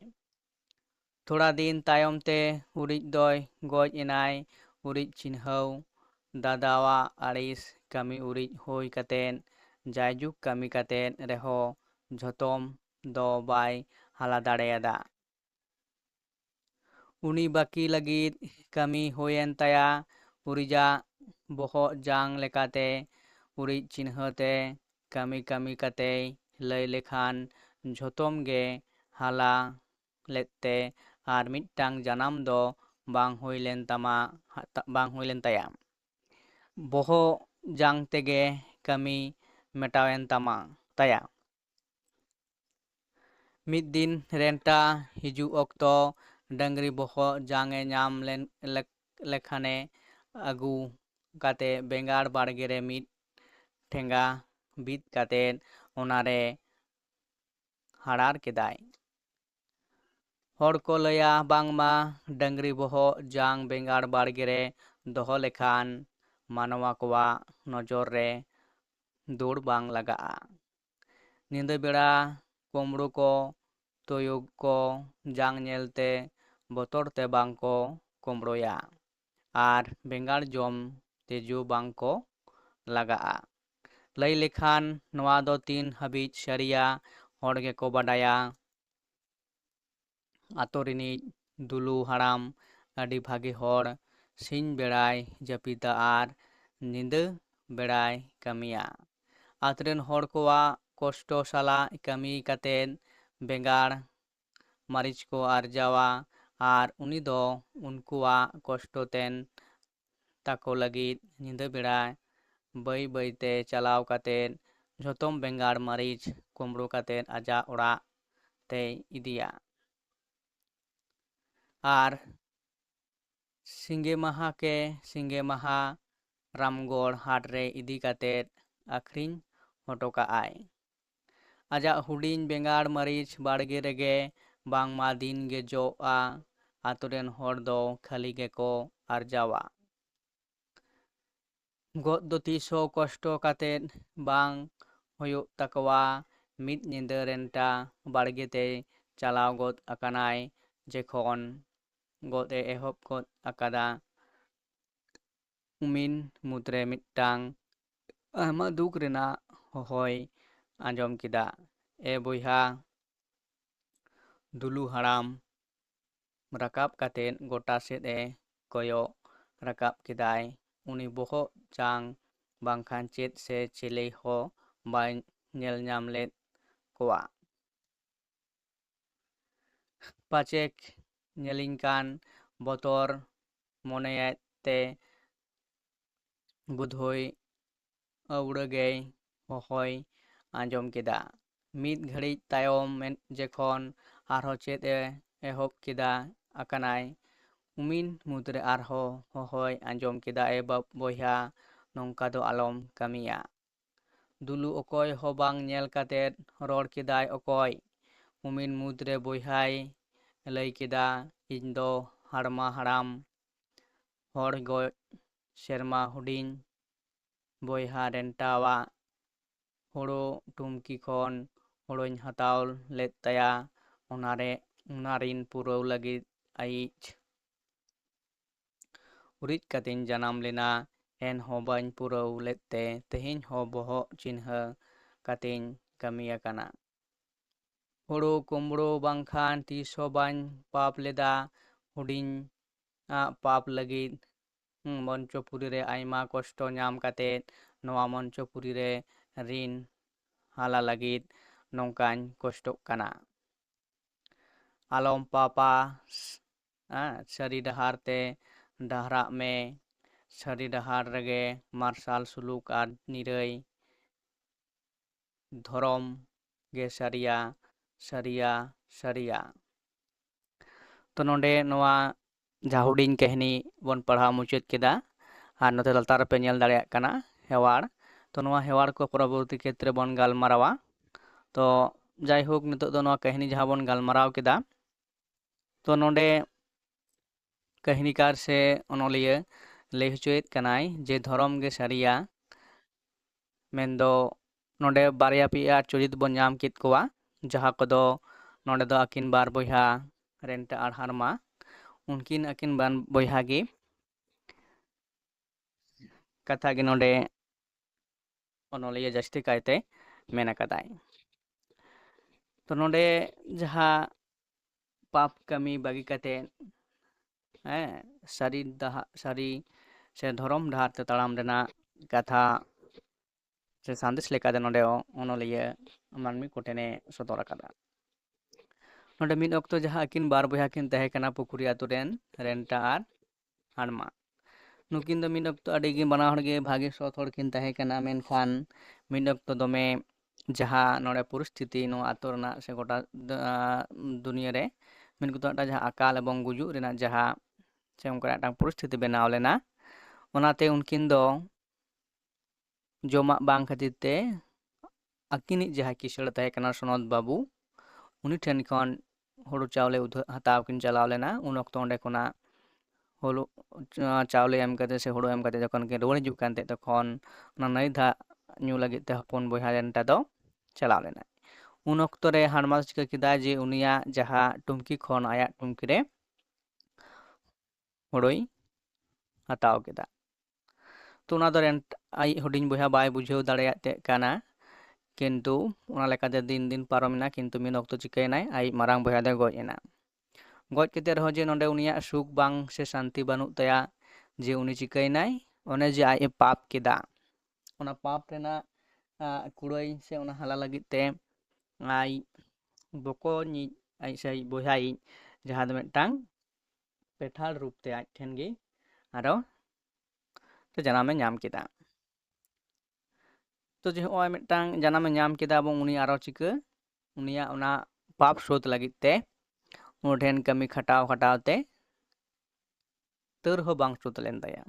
Speaker 1: ᱛᱷᱚᱲᱟ ᱫᱤᱱ ᱛᱟᱭᱚᱢ ᱛᱮ ᱩᱨᱤᱡ ᱫᱚᱭ ᱜᱚᱡ ᱮᱱᱟᱭ ᱩᱨᱤᱡ ᱪᱤᱱᱦᱟᱹᱣ ᱫᱟᱫᱟᱣᱟᱜ ᱟᱹᱲᱤᱥ ᱠᱟᱹᱢᱤ ᱩᱨᱤᱡ ᱦᱩᱭ ᱠᱟᱛᱮᱫ ᱡᱟᱭᱡᱩᱜᱽ ᱠᱟᱹᱢᱤ ᱠᱟᱛᱮᱫ ᱨᱮᱦᱚᱸ ᱡᱚᱛᱚᱢ ᱫᱚ ᱵᱟᱭ ᱦᱟᱞᱟ ᱫᱟᱲᱮᱭᱟᱫᱟ ᱩᱱᱤ ᱵᱟᱹᱠᱤ ᱞᱟᱹᱜᱤᱫ ᱠᱟᱹᱢᱤ ᱦᱩᱭᱮᱱ ᱛᱟᱭᱟ ᱩᱨᱤᱡᱟᱜ ᱵᱚᱦᱚᱜ ᱡᱟᱝ ᱞᱮᱠᱟᱛᱮ ᱩᱨᱤᱡ ᱪᱤᱱᱦᱟᱹᱛᱮ ᱠᱟᱹᱢᱤ ᱠᱟᱹᱢᱤ ᱠᱟᱛᱮᱭ ᱞᱟᱹᱭ ᱞᱮᱠᱷᱟᱱ ᱡᱷᱚᱛᱚᱢ ᱜᱮ ᱦᱟᱞᱟ ᱞᱮᱫᱛᱮ ᱟᱨ ᱢᱤᱫᱴᱟᱝ ᱡᱟᱱᱟᱢ ᱫᱚ ᱵᱟᱝ ᱦᱩᱭ ᱞᱮᱱ ᱛᱟᱢᱟ ᱵᱟᱝ ᱦᱩᱭ ᱞᱮᱱ ᱛᱟᱭᱟ ᱵᱚᱦᱚᱜ ᱡᱟᱝ ᱛᱮᱜᱮ ᱠᱟᱹᱢᱤ ᱢᱮᱴᱟᱣᱮᱱ ᱛᱟᱢᱟ ᱛᱟᱭᱟ ᱢᱤᱫ ᱫᱤᱱ ᱨᱮᱱᱴᱟ ᱦᱤᱡᱩᱜ ᱚᱠᱛᱚ ᱰᱟᱹᱝᱨᱤ ᱵᱚᱦᱚᱜ ᱡᱟᱝ ᱮ ᱧᱟᱢ ᱞᱮᱠᱷᱟᱱᱮ ᱟᱹᱜᱩ ᱠᱟᱛᱮ ᱵᱮᱸᱜᱟᱲ ᱵᱟᱲᱜᱮ ᱨᱮ ᱢᱤᱫ ᱴᱷᱮᱸᱜᱟ ᱵᱤᱫ ᱠᱟᱛᱮᱫ ᱚᱱᱟᱨᱮ ᱦᱟᱲᱟᱨ ᱠᱮᱫᱟᱭ ᱦᱚᱲ ᱠᱚ ᱞᱟᱹᱭᱟ ᱵᱟᱝᱢᱟ ᱰᱟᱹᱝᱨᱤ ᱵᱚᱦᱚᱜ ᱡᱟᱝ ᱵᱮᱸᱜᱟᱲ ᱵᱟᱲᱜᱮ ᱨᱮ ᱫᱚᱦᱚ ᱞᱮᱠᱷᱟᱱ ᱢᱟᱱᱣᱟ ᱠᱚᱣᱟᱜ ᱱᱚᱡᱚᱨ ᱨᱮ ᱫᱳᱲ ᱵᱟᱝ ᱞᱟᱜᱟᱜᱼᱟ ᱧᱤᱫᱟᱹ ᱵᱮᱲᱟ ᱠᱳᱢᱵᱽᱲᱳ ᱠᱚ ᱛᱳᱭᱳ ᱠᱚ ᱡᱟᱝ ᱧᱮᱞᱛᱮ ᱵᱚᱛᱚᱨ ᱛᱮ ᱵᱟᱝ ᱠᱚ ᱠᱳᱢᱵᱽᱲᱳᱭᱟ ᱟᱨ ᱵᱮᱸᱜᱟᱲ ᱡᱚᱢ ᱛᱤᱡᱩ ᱵᱟᱝ ᱠᱚ ᱞᱟᱜᱟᱜᱼᱟ ᱞᱟᱹᱭ ᱞᱮᱠᱷᱟᱱ ᱱᱚᱣᱟ ᱫᱚ ᱛᱤᱱ ᱦᱟᱹᱵᱤᱡ ᱥᱟᱹᱨᱤᱭᱟ ᱦᱚᱲ ᱜᱮᱠᱚ ᱵᱟᱰᱟᱭᱟ ᱟᱛᱳ ᱨᱤᱱᱤᱡ ᱫᱩᱞᱩ ᱦᱟᱲᱟᱢ ᱟᱹᱰᱤ ᱵᱷᱟᱜᱮ ᱦᱚᱲ ᱥᱤᱧ ᱵᱮᱲᱟᱭ ᱡᱟᱹᱯᱤᱫᱟ ᱟᱨ ᱧᱤᱫᱟᱹ ᱵᱮᱲᱟᱭ ᱠᱟᱹᱢᱤᱭᱟ ᱟᱛᱳᱨᱮᱱ ᱦᱚᱲ ᱠᱚᱣᱟᱜ ᱠᱚᱥᱴᱚ ᱥᱟᱞᱟᱜ ᱠᱟᱹᱢᱤ ᱠᱟᱛᱮᱫ ᱵᱮᱸᱜᱟᱲ ᱢᱟᱹᱨᱤᱪ ᱠᱚ ᱟᱨᱡᱟᱣᱟ ᱟᱨ ᱩᱱᱤ ᱫᱚ ᱩᱱᱠᱩᱣᱟᱜ ᱠᱚᱥᱴᱚ ᱛᱮᱱ ᱛᱟᱠᱚ ᱞᱟᱹᱜᱤᱫ ᱧᱤᱫᱟᱹ ᱵᱮᱲᱟ ᱵᱟᱹᱭ ᱵᱟᱹᱭᱛᱮ ᱪᱟᱞᱟᱣ ᱠᱟᱛᱮᱫ ᱡᱷᱚᱛᱚᱢ ᱵᱮᱸᱜᱟᱲ ᱢᱟᱹᱨᱤᱪ ᱠᱩᱢᱵᱽᱲᱩ ᱠᱟᱛᱮᱫ ᱟᱡᱟᱜ ᱚᱲᱟᱜ ᱛᱮᱭ ᱤᱫᱤᱭᱟ ᱟᱨ ᱥᱤᱸᱜᱮ ᱢᱟᱦᱟ ᱠᱮ ᱥᱤᱸᱜᱮ ᱢᱟᱦᱟ ᱨᱟᱢᱜᱚᱲ ᱦᱟᱴ ᱨᱮ ᱤᱫᱤ ᱠᱟᱛᱮᱫ ᱟᱹᱠᱷᱨᱤᱧ ᱦᱚᱴᱚ ᱠᱟᱜᱼᱟᱭ ᱟᱡᱟᱜ ᱦᱩᱰᱤᱧ ᱵᱮᱸᱜᱟᱲ ᱢᱟᱹᱨᱤᱪ ᱵᱟᱲᱜᱮ ᱨᱮᱜᱮ ᱵᱟᱝᱢᱟ ᱫᱤᱱ ᱜᱮ ᱡᱚᱜᱼᱟ ᱟᱛᱳᱨᱮᱱ ᱦᱚᱲ ᱫᱚ ᱠᱷᱟᱹᱞᱤ ᱜᱮᱠᱚ ᱟᱨᱡᱟᱣᱟ ᱜᱚᱫ ᱫᱚ ᱛᱤᱥᱦᱚᱸ ᱠᱚᱥᱴᱚ ᱠᱟᱛᱮᱫ ᱵᱟᱝ ᱦᱳᱭᱳᱜ ᱛᱟᱠᱚᱣᱟ ᱢᱤᱫ ᱧᱤᱫᱟᱹ ᱨᱮᱱᱴᱟ ᱵᱟᱲᱜᱮ ᱛᱮᱭ ᱪᱟᱞᱟᱣ ᱜᱚᱫ ᱟᱠᱟᱱᱟᱭ ᱡᱚᱠᱷᱚᱱ ᱜᱚᱫ ᱮ ᱮᱦᱚᱵ ᱜᱚᱫ ᱟᱠᱟᱫᱟ ᱩᱢᱤᱱ ᱢᱩᱫᱽᱨᱮ ᱢᱤᱫᱴᱟᱝ ᱟᱭᱢᱟ ᱫᱩᱠ ᱨᱮᱱᱟᱜ ᱦᱚᱦᱚᱭ ᱟᱸᱡᱚᱢ ᱠᱮᱫᱟ ᱮ ᱵᱚᱭᱦᱟ ᱫᱩᱞᱩ ᱦᱟᱲᱟᱢ ᱨᱟᱠᱟᱵ ᱠᱟᱛᱮᱫ ᱜᱚᱴᱟ ᱥᱮᱫ ᱮ ᱠᱚᱭᱚᱜ ᱨᱟᱠᱟᱵ ᱠᱮᱫᱟᱭ ᱩᱱᱤ ᱵᱚᱦᱚᱜ ᱡᱟᱝ ᱵᱟᱝᱠᱷᱟᱱ ᱪᱮᱫ ᱥᱮ ᱪᱤᱞᱤ ᱦᱚᱸ ᱵᱟᱭ ᱧᱮᱞ ᱧᱟᱢ ᱞᱮᱫ ᱠᱚᱣᱟ ᱯᱟᱪᱮᱠ ᱧᱮᱞᱤᱧ ᱠᱟᱱ ᱵᱚᱛᱚᱨ ᱢᱚᱱᱮᱭᱮᱫ ᱛᱮ ᱵᱳᱫᱷᱚᱭ ᱟᱹᱣᱲᱟᱹᱜᱮ ᱦᱚᱦᱚᱭ ᱟᱸᱡᱚᱢ ᱠᱮᱫᱟ ᱢᱤᱫ ᱜᱷᱟᱹᱲᱤᱡ ᱛᱟᱭᱚᱢ ᱡᱚᱠᱷᱚᱱ ᱟᱨᱦᱚᱸ ᱪᱮᱫ ᱮ ᱮᱦᱚᱵ ᱠᱮᱫᱟ ᱟᱠᱟᱱᱟᱭ ᱩᱢᱤᱱ ᱢᱩᱫᱽᱨᱮ ᱟᱨᱦᱚᱸ ᱦᱚᱦᱚᱭ ᱟᱸᱡᱚᱢ ᱠᱮᱫᱟ ᱮ ᱵᱚᱭᱦᱟ ᱱᱚᱝᱠᱟ ᱫᱚ ᱟᱞᱚᱢ ᱠᱟᱹᱢᱤᱭᱟ ᱫᱩᱞᱩ ᱚᱠᱚᱭ ᱦᱚᱸ ᱵᱟᱝ ᱧᱮᱞ ᱠᱟᱛᱮᱫ ᱨᱚᱲ ᱠᱮᱫᱟᱭ ᱚᱠᱚᱭ ᱩᱢᱤᱱ ᱢᱩᱫᱽᱨᱮ ᱵᱚᱭᱦᱟᱭ ᱞᱟᱹᱭ ᱠᱮᱫᱟ ᱤᱧ ᱫᱚ ᱦᱟᱲᱢᱟ ᱦᱟᱲᱟᱢ ᱦᱚᱲ ᱜᱚᱡ ᱥᱮᱨᱢᱟ ᱦᱩᱰᱤᱧ ᱵᱚᱭᱦᱟ ᱨᱮᱱᱴᱟᱣᱟᱜ ᱦᱳᱲᱳ ᱴᱩᱢᱠᱤ ᱠᱷᱚᱱ ᱦᱳᱲᱳᱧ ᱦᱟᱛᱟᱣ ᱞᱮᱫ ᱛᱟᱭᱟ ᱚᱱᱟᱨᱮ ᱚᱱᱟ ᱨᱤᱱ ᱯᱩᱨᱟᱹᱣ ᱞᱟᱹᱜᱤᱫ ᱟᱭᱤᱡ ᱩᱨᱤᱡ ᱠᱟᱛᱮᱧ ᱡᱟᱱᱟᱢ ᱞᱮᱱᱟ ᱮᱱᱦᱚᱸ ᱵᱟᱹᱧ ᱯᱩᱨᱟᱹᱣ ᱞᱮᱫᱛᱮ ᱛᱮᱦᱮᱧ ᱦᱚᱸ ᱵᱚᱦᱚᱜ ᱪᱤᱱᱦᱟᱹ ᱠᱟᱛᱮᱧ ᱠᱟᱹᱢᱤᱭᱟᱠᱟᱱᱟ ᱦᱳᱲᱳ ᱠᱩᱢᱲᱳ ᱵᱟᱝᱠᱷᱟᱱ ᱛᱤᱥᱦᱚᱸ ᱵᱟᱹᱧ ᱯᱟᱯ ᱞᱮᱫᱟ ᱦᱩᱰᱤᱧᱟᱜ ᱯᱟᱯ ᱞᱟᱹᱜᱤᱫ ᱢᱚᱧᱪᱚᱯᱩᱨᱤ ᱨᱮ ᱟᱭᱢᱟ ᱠᱚᱥᱴᱚ ᱧᱟᱢ ᱠᱟᱛᱮᱫ ᱱᱚᱣᱟ ᱢᱚᱧᱪᱚᱯᱩᱨᱤ ᱨᱮ ᱨᱤᱱ ᱦᱟᱞᱟ ᱞᱟᱹᱜᱤᱫ ᱱᱚᱝᱠᱟᱧ ᱠᱚᱥᱴᱚᱜ ᱠᱟᱱᱟ ᱟᱞᱚᱢ ᱯᱟᱯᱟ ᱥᱟᱹᱨᱤ ᱰᱟᱦᱟᱨ ᱛᱮ ᱰᱟᱦᱨᱟᱜ ᱢᱮ ᱥᱟᱹᱨᱤ ᱰᱟᱦᱟᱨ ᱨᱮᱜᱮ ᱢᱟᱨᱥᱟᱞ ᱥᱩᱞᱩᱠ ᱟᱨ ᱱᱤᱨᱟᱹᱭ ᱫᱷᱚᱨᱚᱢ ᱜᱮ ᱥᱟᱹᱨᱤᱭᱟ ᱥᱟᱹᱨᱤᱭᱟ ᱥᱟᱹᱨᱤᱭᱟ ᱛᱚ ᱱᱚᱰᱮ ᱱᱚᱣᱟ ᱡᱟᱦᱟᱸ ᱦᱩᱰᱤᱧ ᱠᱟᱹᱦᱱᱤ ᱵᱚᱱ ᱯᱟᱲᱦᱟᱣ ᱢᱩᱪᱟᱹᱫ ᱠᱮᱫᱟ ᱟᱨ ᱱᱚᱛᱮ ᱞᱟᱛᱟᱨ ᱨᱮᱯᱮ ᱧᱮᱞ ᱫᱟᱲᱮᱭᱟᱜ ᱠᱟᱱᱟ ᱦᱮᱣᱟᱲ ᱛᱚ ᱱᱚᱣᱟ ᱦᱮᱣᱟᱲ ᱠᱚ ᱯᱚᱨᱚᱵᱚᱨᱛᱤ ᱠᱷᱮᱛᱨᱮ ᱵᱚᱱ ᱜᱟᱞᱢᱟᱨᱟᱣᱟ ᱛᱚ ᱡᱟᱭᱦᱳᱠ ᱱᱤᱛᱚᱜ ᱫᱚ ᱱᱚᱣᱟ ᱠᱟᱹᱦᱱᱤ ᱡᱟᱦᱟᱸ ᱵᱚᱱ ᱜᱟᱞᱢᱟᱨᱟᱣ ᱠᱮᱫᱟ ᱛᱚ ᱱᱚᱰᱮ ᱠᱟᱹᱦᱱᱤᱠᱟᱨ ᱥᱮ ᱚᱱᱚᱞᱤᱭᱟᱹ ᱞᱟᱹᱭ ᱦᱚᱪᱚᱭᱮᱫ ᱠᱟᱱᱟᱭ ᱡᱮ ᱫᱷᱚᱨᱚᱢ ᱜᱮ ᱥᱟᱹᱨᱤᱭᱟ ᱢᱮᱱᱫᱚ ᱱᱚᱰᱮ ᱵᱟᱨᱭᱟ ᱯᱮᱭᱟ ᱪᱩᱨᱤᱛ ᱵᱚᱱ ᱧᱟᱢ ᱠᱮᱫ ᱠᱚᱣᱟ ᱡᱟᱦᱟᱸ ᱠᱚᱫᱚ ᱱᱚᱰᱮ ᱫᱚ ᱟᱹᱠᱤᱱ ᱵᱟᱨ ᱵᱚᱭᱦᱟ ᱨᱮᱱᱴᱟ ᱟᱨ ᱦᱟᱨᱢᱟ ᱩᱱᱠᱤᱱ ᱟᱹᱠᱤᱱ ᱵᱟᱨ ᱵᱚᱭᱦᱟ ᱜᱮ ᱠᱟᱛᱷᱟ ᱜᱮ ᱱᱚᱰᱮ ᱚᱱᱚᱞᱤᱭᱟᱹ ᱡᱟᱹᱥᱛᱤ ᱠᱟᱭᱛᱮ ᱢᱮᱱ ᱟᱠᱟᱫᱟᱭ ᱛᱚ ᱱᱚᱰᱮ ᱡᱟᱦᱟᱸ ᱯᱟᱯ ᱠᱟᱹᱢᱤ ᱵᱟᱹᱜᱤ ᱠᱟᱛᱮᱫ ᱦᱮᱸ ᱥᱟᱹᱨᱤ ᱰᱟᱦᱟᱨ ᱥᱟᱹᱨᱤ ᱥᱮ ᱫᱷᱚᱨᱚᱢ ᱰᱟᱦᱟᱨ ᱛᱮ ᱛᱟᱲᱟᱢ ᱨᱮᱱᱟᱜ ᱠᱟᱛᱷᱟ ᱥᱮ ᱥᱟᱸᱫᱮᱥ ᱞᱮᱠᱟᱛᱮ ᱱᱚᱰᱮ ᱚᱱᱚᱞᱤᱭᱟᱹ ᱢᱟᱹᱱᱢᱤ ᱠᱚᱴᱷᱮᱱᱮ ᱥᱚᱫᱚᱨ ᱟᱠᱟᱫᱟ ᱱᱚᱰᱮ ᱢᱤᱫ ᱚᱠᱛᱚ ᱡᱟᱦᱟᱸ ᱟᱹᱠᱤᱱ ᱵᱟᱨ ᱵᱚᱭᱦᱟ ᱠᱤᱱ ᱛᱟᱦᱮᱸ ᱠᱟᱱᱟ ᱯᱩᱠᱷᱩᱨᱤ ᱟᱛᱳ ᱨᱮᱱ ᱨᱮᱱᱴᱟ ᱟᱨ ᱦᱟᱲᱢᱟ ᱱᱩᱠᱤᱱ ᱫᱚ ᱢᱤᱫ ᱚᱠᱛᱚ ᱟᱹᱰᱤᱜᱮ ᱵᱟᱱᱟ ᱦᱚᱲᱜᱮ ᱵᱷᱟᱜᱮ ᱥᱚᱛ ᱦᱚᱲ ᱠᱤᱱ ᱛᱟᱦᱮᱸ ᱠᱟᱱᱟ ᱢᱮᱱᱠᱷᱟᱱ ᱢᱤᱫ ᱚᱠᱛᱚ ᱫᱚᱢᱮ ᱡᱟᱦᱟᱸ ᱱᱚᱰᱮ ᱯᱚᱨᱤᱥᱛᱷᱤᱛᱤ ᱱᱚᱣᱟ ᱟᱛᱳ ᱨᱮᱱᱟᱜ ᱥᱮ ᱜᱚᱴᱟ ᱫᱩᱱᱤᱭᱟᱹ ᱨᱮ ᱢᱤᱫ ᱚᱠᱛᱚ ᱢᱤᱫᱴᱟᱝ ᱡᱟᱦᱟᱸ ᱟᱠᱟᱞ ᱮᱵᱚᱝ ᱜᱩᱡᱩᱜ ᱨᱮᱱᱟᱜ ᱡᱟᱦᱟᱸ ᱥᱮ ᱚᱱᱠᱟᱱᱟᱜ ᱢᱤᱫᱴᱟᱝ ᱯᱚᱨᱤᱥᱛᱷᱤᱛᱤ ᱵᱮᱱᱟᱣ ᱞᱮᱱᱟ ᱚᱱᱟᱛᱮ ᱩᱱᱠᱤᱱ ᱫᱚ ᱡᱚᱢᱟᱜ ᱵᱟᱝ ᱠᱷᱟᱹᱛᱤᱨ ᱛᱮ ᱟᱹᱠᱤᱱᱤᱡ ᱡᱟᱦᱟᱸᱭ ᱠᱤᱥᱟᱹᱬ ᱛᱟᱦᱮᱸ ᱠᱟᱱᱟ ᱥᱚᱱᱚᱛ ᱵᱟᱹᱵᱩ ᱩᱱᱤ ᱴᱷᱮᱱ ᱠᱷᱚᱱ ᱦᱳᱲᱳ ᱪᱟᱣᱞᱮ ᱦᱟᱛᱟᱣ ᱠᱤᱱ ᱪᱟᱞᱟᱣ ᱞᱮᱱᱟ ᱩᱱ ᱚᱠᱛᱚ ᱚᱸᱰᱮ ᱠᱷᱚᱱᱟᱜ ᱦᱳᱲᱳ ᱪᱟᱣᱞᱮ ᱮᱢ ᱠᱟᱛᱮ ᱥᱮ ᱦᱳᱲᱳ ᱮᱢ ᱠᱟᱛᱮ ᱡᱚᱠᱷᱚᱱ ᱠᱤᱱ ᱨᱩᱣᱟᱹᱲ ᱦᱤᱡᱩᱜ ᱠᱟᱱ ᱛᱟᱦᱮᱸᱫ ᱛᱚᱠᱷᱚᱱ ᱚᱱᱟ ᱱᱟᱹᱭ ᱫᱟᱜ ᱧᱩ ᱞᱟᱹᱜᱤᱫ ᱛᱮ ᱦᱚᱯᱚᱱ ᱵᱚᱭᱦᱟ ᱨᱮᱱᱴᱟ ᱫᱚ ᱪᱟᱞᱟᱣ ᱞᱮᱱᱟᱭ ᱩᱱ ᱚᱠᱛᱚ ᱨᱮ ᱦᱟᱲᱢᱟ ᱪᱤᱠᱟᱹ ᱠᱮᱫᱟ ᱡᱮ ᱩᱱᱤᱭᱟᱜ ᱡᱟᱦᱟᱸ ᱴᱩᱝᱠᱤ ᱠᱷᱚᱱ ᱟᱭᱟᱜ ᱴᱩᱝᱠᱤ ᱨᱮ ᱦᱳᱲᱳᱭ ᱦᱟᱛᱟᱣ ᱠᱮᱫᱟ ᱛᱚ ᱚᱱᱟ ᱫᱚ ᱟᱭᱤᱡ ᱦᱩᱰᱤᱧ ᱵᱚᱭᱦᱟ ᱵᱟᱭ ᱵᱩᱡᱷᱟᱹᱣ ᱫᱟᱲᱮᱭᱟᱜ ᱛᱮ ᱠᱟᱱᱟ ᱠᱤᱱᱛᱩ ᱚᱱᱟ ᱞᱮᱠᱟᱛᱮ ᱫᱤᱱ ᱫᱤᱱ ᱯᱟᱨᱚᱢᱮᱱᱟ ᱠᱤᱱᱛᱩ ᱢᱤᱫ ᱚᱠᱛᱚ ᱪᱤᱠᱟᱹᱭᱮᱱᱟᱭ ᱟᱭᱤᱡ ᱢᱟᱨᱟᱝ ᱵᱚᱭᱦᱟ ᱫᱚᱭ ᱜᱚᱡ ᱮᱱᱟ ᱜᱚᱡ ᱠᱟᱛᱮ ᱨᱮᱦᱚᱸ ᱡᱮ ᱱᱚᱰᱮ ᱩᱱᱤᱭᱟᱜ ᱥᱩᱠ ᱵᱟᱝ ᱥᱮ ᱥᱟᱱᱛᱤ ᱵᱟᱹᱱᱩᱜ ᱛᱟᱭᱟ ᱡᱮ ᱩᱱᱤ ᱪᱤᱠᱟᱹᱭᱮᱱᱟᱭ ᱚᱱᱮ ᱡᱮ ᱟᱡ ᱮ ᱯᱟᱯ ᱠᱮᱫᱟ ᱚᱱᱟ ᱯᱟᱯ ᱨᱮᱱᱟᱜ ᱠᱩᱲᱟᱹᱭ ᱥᱮ ᱚᱱᱟ ᱦᱟᱞᱟ ᱞᱟᱹᱜᱤᱫ ᱛᱮ ᱟᱡ ᱵᱚᱠᱚᱧᱤᱡ ᱟᱡ ᱥᱮ ᱟᱡ ᱵᱚᱭᱦᱟᱭᱤᱡ ᱡᱟᱦᱟᱸ ᱫᱚ ᱢᱤᱫᱴᱟᱝ ᱯᱮᱴᱷᱟᱲ ᱨᱩᱯ ᱛᱮ ᱟᱡ ᱴᱷᱮᱱ ᱜᱮ ᱟᱨᱚ ᱡᱟᱱᱟᱢᱮ ᱧᱟᱢ ᱠᱮᱫᱟ ᱛᱚ ᱡᱮ ᱦᱚᱜᱼᱚᱭ ᱢᱤᱫᱴᱟᱝ ᱡᱟᱱᱟᱢᱮ ᱧᱟᱢ ᱠᱮᱫᱟ ᱮᱵᱚᱝ ᱩᱱᱤ ᱟᱨᱚ ᱪᱤᱠᱟᱹ ᱩᱱᱤᱭᱟᱜ ᱚᱱᱟ ᱯᱟᱯ ᱥᱳᱫᱷ ᱞᱟᱹᱜᱤᱫ ᱛᱮ ᱩᱱᱤ ᱴᱷᱮᱱ ᱠᱟᱹᱢᱤ ᱠᱷᱟᱴᱟᱣ ᱠᱷᱟᱴᱟᱣ ᱛᱮ ᱛᱟᱹᱨ ᱨᱮᱦᱚᱸ ᱵᱟᱝ ᱥᱳᱫᱷ ᱞᱮᱱ ᱛᱟᱭᱟ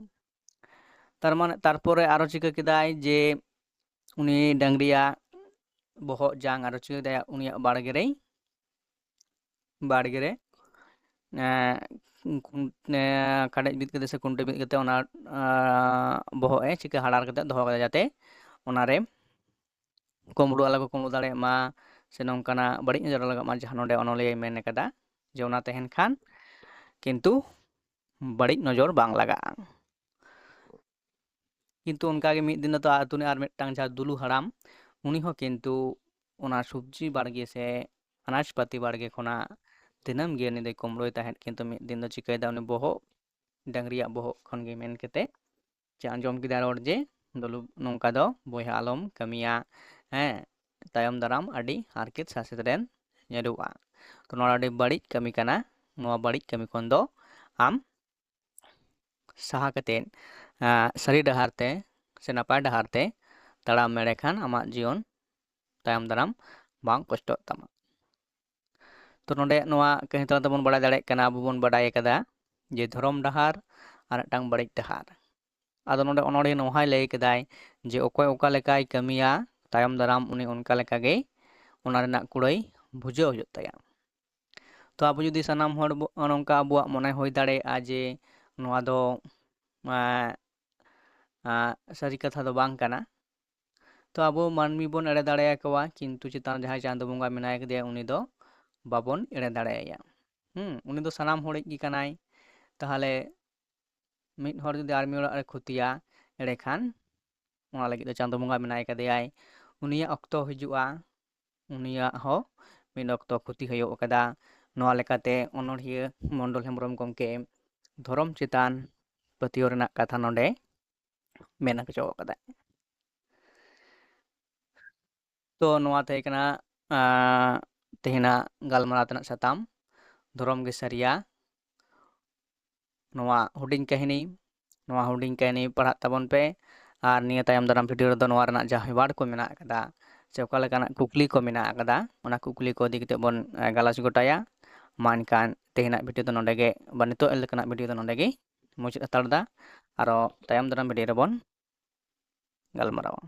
Speaker 1: ᱛᱟᱨ ᱢᱟᱱᱮ ᱛᱟᱨᱯᱚᱨᱮ ᱟᱨᱚ ᱪᱤᱠᱟᱹ ᱠᱮᱫᱟᱭ ᱡᱮ ᱩᱱᱤ ᱰᱟᱝᱨᱤᱭᱟᱜ ᱵᱚᱦᱚᱜ ᱡᱟᱝ ᱟᱨᱚ ᱪᱤᱠᱟᱹ ᱠᱮᱫᱟᱭ ᱩᱱᱤᱭᱟᱜ ᱵᱟᱲᱜᱮ ᱨᱮᱭ ᱵᱟᱲᱜᱮ ᱨᱮ ᱠᱟᱰᱮᱡ ᱵᱤᱫ ᱠᱟᱛᱮ ᱥᱮ ᱠᱷᱩᱱᱴᱟᱹ ᱵᱤᱫ ᱠᱟᱛᱮ ᱚᱱᱟ ᱵᱚᱦᱚᱜ ᱮ ᱪᱤᱠᱟᱹ ᱦᱟᱲᱟᱨ ᱠᱟᱛᱮ ᱫᱚᱦᱚ ᱠᱟᱫᱟ ᱡᱟᱛᱮ ᱚᱱᱟᱨᱮ ᱠᱩᱢᱲᱩ ᱟᱞᱚ ᱠᱚ ᱠᱩᱢᱲᱩ ᱫᱟᱲᱮᱭᱟᱜ ᱢᱟ ᱥᱮ ᱱᱚᱝᱠᱟᱱᱟᱜ ᱵᱟᱹᱲᱤᱡ ᱱᱚᱡᱚᱨ ᱞᱟᱜᱟᱜ ᱢᱟ ᱡᱟᱦᱟᱸ ᱱᱚᱰᱮ ᱚᱱᱚᱞᱤᱭᱟᱹᱭ ᱢᱮᱱ ᱠᱟᱫᱟ ᱡᱮ ᱚᱱᱟ ᱛᱟᱦᱮᱱ ᱠᱷᱟᱱ ᱠᱤᱱᱛᱩ ᱵᱟᱹᱲᱤᱡ ᱱᱚᱡᱚᱨ ᱵᱟᱝ ᱞᱟᱜᱟᱜᱼᱟ ᱠᱤᱱᱛᱩ ᱚᱱᱠᱟᱜᱮ ᱢᱤᱫ ᱫᱤᱱ ᱫᱚ ᱟᱛᱳ ᱨᱤᱱᱤᱡ ᱟᱨ ᱢᱤᱫᱴᱟᱝ ᱡᱟᱦᱟᱸ ᱫᱩᱞᱩ ᱦᱟᱲᱟᱢ ᱩᱱᱤ ᱦᱚᱸ ᱠᱤᱱᱛᱩ ᱚᱱᱟ ᱥᱚᱵᱡᱤ ᱵᱟᱲᱜᱮ ᱥᱮ ᱟᱱᱟᱡ ᱯᱟᱹᱛᱤ ᱵᱟᱲᱜᱮ ᱠᱷᱚᱱᱟᱜ ᱫᱤᱱᱟᱹᱢ ᱜᱮ ᱩᱱᱤ ᱫᱚᱭ ᱠᱩᱢᱲᱩᱭ ᱛᱟᱦᱮᱸᱫ ᱠᱤᱱᱛᱩ ᱢᱤᱫ ᱫᱤᱱ ᱫᱚ ᱪᱤᱠᱟᱹᱭᱮᱫᱟ ᱩᱱᱤ ᱵᱚᱦᱚᱜ ᱰᱟᱝᱨᱤᱭᱟᱜ ᱵᱚᱦᱚᱜ ᱠᱷᱚᱱᱜᱮ ᱢᱮᱱ ᱠᱟᱛᱮ ᱡᱮ ᱟᱸᱡᱚᱢ ᱠᱮᱫᱟ ᱨᱚᱲ ᱡᱮ ᱫᱩᱞᱩ ᱱᱚᱝᱠᱟ ᱫᱚ ᱵᱚᱭᱦᱟ ᱟᱞᱚᱢ ᱠᱟᱹᱢᱤᱭᱟ ᱦᱮᱸ ᱛᱟᱭᱚᱢ ᱫᱟᱨᱟᱢ ᱟᱹᱰᱤ ᱦᱟᱨᱠᱮᱛ ᱥᱟᱥᱮᱛ ᱨᱮᱱ ᱧᱩᱨᱩᱜᱼᱟ ᱛᱚ ᱱᱚᱣᱟ ᱟᱹᱰᱤ ᱵᱟᱹᱲᱤᱡ ᱠᱟᱹᱢᱤ ᱠᱟᱱᱟ ᱱᱚᱣᱟ ᱵᱟᱹᱲᱤᱡ ᱠᱟᱹᱢᱤ ᱠᱷᱚᱱ ᱫᱚ ᱟᱢ ᱥᱟᱦᱟ ᱠᱟᱛᱮᱫ ᱥᱟᱹᱨᱤ ᱰᱟᱦᱟᱨ ᱛᱮ ᱥᱮ ᱱᱟᱯᱟᱭ ᱰᱟᱦᱟᱨ ᱛᱮ ᱛᱟᱲᱟᱢ ᱮᱲᱮ ᱠᱷᱟᱱ ᱟᱢᱟᱜ ᱡᱤᱭᱚᱱ ᱛᱟᱭᱚᱢ ᱫᱟᱨᱟᱢ ᱵᱟᱝ ᱠᱚᱥᱴᱚᱜ ᱛᱟᱢᱟ ᱛᱚ ᱱᱚᱰᱮ ᱱᱚᱣᱟ ᱠᱟᱹᱦᱱᱤ ᱛᱟᱞᱟ ᱛᱮᱵᱚᱱ ᱵᱟᱲᱟᱭ ᱫᱟᱲᱮᱭᱟᱜ ᱠᱟᱱᱟ ᱟᱵᱚ ᱵᱚᱱ ᱵᱟᱰᱟᱭ ᱟᱠᱟᱫᱟ ᱡᱮ ᱫᱷᱚᱨᱚᱢ ᱰᱟᱦᱟᱨ ᱟᱨ ᱢᱤᱫᱴᱟᱝ ᱵᱟᱹᱲᱤᱡ ᱰᱟᱦᱟᱨ ᱟᱫᱚ ᱱᱚᱰᱮ ᱚᱱᱚᱲᱦᱤᱭᱟᱹ ᱱᱚᱣᱟᱭ ᱞᱟᱹᱭ ᱠᱮᱫᱟᱭ ᱡᱮ ᱚᱠᱚᱭ ᱚᱠᱟ ᱞᱮᱠᱟᱭ ᱠᱟᱹᱢᱤᱭᱟ ᱛᱟᱭᱚᱢ ᱫᱟᱨᱟᱢ ᱩᱱᱤ ᱚᱱᱠᱟ ᱞᱮᱠᱟᱜᱮ ᱚᱱᱟ ᱨᱮᱱᱟᱜ ᱠᱩᱲᱟᱹᱭ ᱵᱷᱩᱡᱟᱹᱣ ᱦᱩᱭᱩᱜ ᱛᱟᱭᱟ ᱛᱚ ᱟᱵᱚ ᱡᱩᱫᱤ ᱥᱟᱱᱟᱢ ᱦᱚᱲ ᱱᱚᱝᱠᱟ ᱟᱵᱚᱣᱟᱜ ᱢᱚᱱᱮ ᱦᱩᱭ ᱫᱟᱲᱮᱭᱟᱜᱼᱟ ᱡᱮ ᱱᱚᱣᱟ ᱫᱚ ᱥᱟᱹᱨᱤ ᱠᱟᱛᱷᱟ ᱫᱚ ᱵᱟᱝ ᱠᱟᱱᱟ ᱛᱚ ᱟᱵᱚ ᱢᱟᱹᱱᱢᱤ ᱵᱚᱱ ᱮᱲᱮ ᱫᱟᱲᱮᱭᱟᱠᱚᱣᱟ ᱠᱤᱱᱛᱩ ᱪᱮᱛᱟᱱ ᱡᱟᱦᱟᱸᱭ ᱪᱟᱸᱫᱳ ᱵᱚᱸᱜᱟ ᱢᱮᱱᱟᱭ ᱠᱟᱫᱮᱭᱟ ᱩᱱᱤ ᱫᱚ ᱵᱟᱵᱚᱱ ᱮᱲᱮ ᱫᱟᱲᱮᱭᱟᱭᱟ ᱦᱩᱸ ᱩᱱᱤ ᱫᱚ ᱥᱟᱱᱟᱢ ᱦᱚᱲᱤᱡ ᱜᱮ ᱠᱟᱱᱟᱭ ᱛᱟᱦᱚᱞᱮ ᱢᱤᱫ ᱦᱚᱲ ᱡᱩᱫᱤ ᱟᱨ ᱢᱤᱫ ᱚᱲᱟᱜ ᱨᱮ ᱠᱷᱚᱛᱤᱭᱟ ᱮᱸᱰᱮᱠᱷᱟᱱ ᱚᱱᱟ ᱞᱟᱹᱜᱤᱫ ᱫᱚ ᱪᱟᱸᱫᱳ ᱵᱚᱸᱜᱟ ᱢᱮᱱᱟᱭ ᱠᱟᱫᱮᱭᱟᱭ ᱩᱱᱤᱭᱟᱜ ᱚᱠᱛᱚ ᱦᱤᱡᱩᱜᱼᱟ ᱩᱱᱤᱭᱟᱜ ᱦᱚᱸ ᱢᱤᱫ ᱚᱠᱛᱚ ᱠᱷᱚᱛᱤ ᱦᱩᱭᱩᱜ ᱟᱠᱟᱫᱟ ᱱᱚᱣᱟ ᱞᱮᱠᱟᱛᱮ ᱚᱱᱚᱲᱦᱤᱭᱟᱹ ᱢᱚᱱᱰᱚᱞ ᱦᱮᱢᱵᱨᱚᱢ ᱜᱚᱢᱠᱮ ᱫᱷᱚᱨᱚᱢ ᱪᱮᱛᱟᱱ ᱯᱟᱹᱛᱭᱟᱹᱣ ᱨᱮᱱᱟᱜ ᱠᱟᱛᱷᱟ ᱱᱚᱰᱮ ᱢᱮᱱ ᱦᱚᱪᱚ ᱟᱠᱟᱫᱟᱭ ᱛᱚ ᱱᱚᱣᱟ ᱛᱟᱦᱮᱸ ᱠᱟᱱᱟ ᱛᱮᱦᱮᱧᱟᱜ ᱜᱟᱞᱢᱟᱨᱟᱣ ᱛᱮᱱᱟᱜ ᱥᱟᱛᱟᱢ ᱫᱷᱚᱨᱚᱢ ᱜᱮ ᱥᱟᱹᱨᱤᱭᱟ ᱱᱚᱣᱟ ᱦᱩᱰᱤᱧ ᱠᱟᱹᱦᱱᱤ ᱱᱚᱣᱟ ᱦᱩᱰᱤᱧ ᱠᱟᱹᱦᱱᱤ ᱯᱟᱲᱦᱟᱜ ᱛᱟᱵᱚᱱ ᱯᱮ ᱟᱨ ᱱᱤᱭᱟᱹ ᱛᱟᱭᱚᱢ ᱫᱟᱨᱟᱢ ᱵᱷᱤᱰᱤᱭᱳ ᱨᱮᱫᱚ ᱱᱚᱣᱟ ᱨᱮᱱᱟᱜ ᱡᱟᱦᱟᱸ ᱦᱤᱣᱟᱲ ᱠᱚ ᱢᱮᱱᱟᱜ ᱟᱠᱟᱫᱟ ᱥᱮ ᱚᱠᱟ ᱞᱮᱠᱟᱱᱟᱜ ᱠᱩᱠᱞᱤ ᱠᱚ ᱢᱮᱱᱟᱜ ᱟᱠᱟᱫᱟ ᱚᱱᱟ ᱠᱩᱠᱞᱤ ᱠᱚ ᱤᱫᱤ ᱠᱟᱛᱮᱫ ᱵᱚᱱ ᱜᱟᱞᱚᱪ ᱜᱚᱴᱟᱭᱟ ᱢᱟ ᱮᱱᱠᱷᱟᱱ ᱛᱮᱦᱮᱧᱟᱜ ᱵᱷᱤᱰᱤᱭᱳ ᱫᱚ ᱱᱚᱰᱮ ᱜᱮ ᱵᱟ ᱱᱤᱛᱚᱜ ᱞᱮᱠᱟᱱᱟᱜ ᱵᱷᱤᱰᱤᱭᱳ ᱫᱚ ᱱᱚᱰᱮ ᱜᱮ ᱢᱩᱪᱟᱹᱫ ᱦᱟᱛᱟᱲ ᱮᱫᱟ ᱟᱨᱚ ᱛᱟᱭᱚᱢ ᱫᱟᱨᱟᱢ ᱵᱷᱤᱰᱤᱭᱳ ᱨᱮᱵᱚᱱ ᱜᱟᱞᱢᱟᱨᱟᱣᱟ